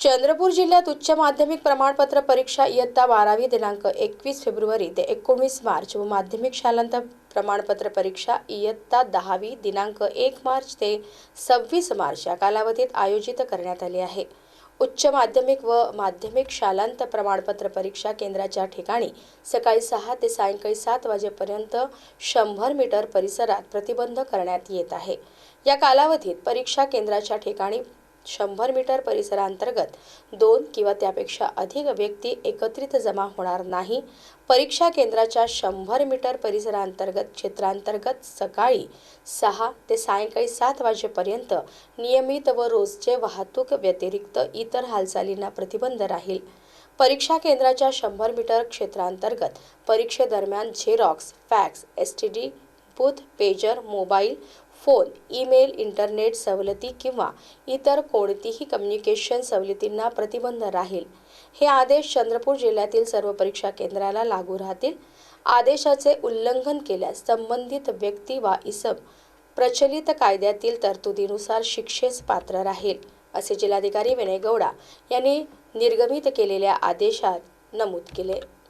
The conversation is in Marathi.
चंद्रपूर जिल्ह्यात उच्च माध्यमिक प्रमाणपत्र परीक्षा इयत्ता बारावी दिनांक एकवीस फेब्रुवारी ते एकोणीस मार्च व माध्यमिक शालांत प्रमाणपत्र परीक्षा इयत्ता दहावी दिनांक एक मार्च ते सव्वीस मार्च या कालावधीत आयोजित करण्यात आली आहे. उच्च माध्यमिक व माध्यमिक शालांत प्रमाणपत्र परीक्षा केंद्राच्या ठिकाणी सकाळी सहा ते सायंकाळी सात वाजेपर्यंत शंभर मीटर परिसरात प्रतिबंध करण्यात येत आहे. या कालावधीत परीक्षा केंद्राच्या ठिकाणी शंभर मीटर परिसरांतर्गत दोन किंवा त्यापेक्षा अधिक व्यक्ती एकत्रित जमा होणार नाही. परीक्षा केंद्राच्या शंभर मीटर परिसरांतर्गत क्षेत्रांतर्गत सकाळी सहा ते सायंकाळी सात वाजेपर्यंत नियमित व रोजचे वाहतूक व्यतिरिक्त इतर हालचालींना प्रतिबंध राहील. परीक्षा केंद्राच्या शंभर मीटर क्षेत्रांतर्गत परीक्षेदरम्यान xerox fax S T D booth pager mobile phone email internet सवलती किंवा इतर कोणतीही कम्युनिकेशन सवलतींना प्रतिबंध राहील. हे आदेश चंद्रपूर जिल्ह्यातील सर्व परीक्षा केंद्राला लागू राहतील. आदेशाचे उल्लंघन केल्यास संबंधित व्यक्ती वा इसम प्रचलित कायद्यातील तरतुदीनुसार शिक्षेस पात्र राहील असे जिल्हाधिकारी विनय गौडा यांनी निर्गमित केलेल्या आदेशात नमूद केले.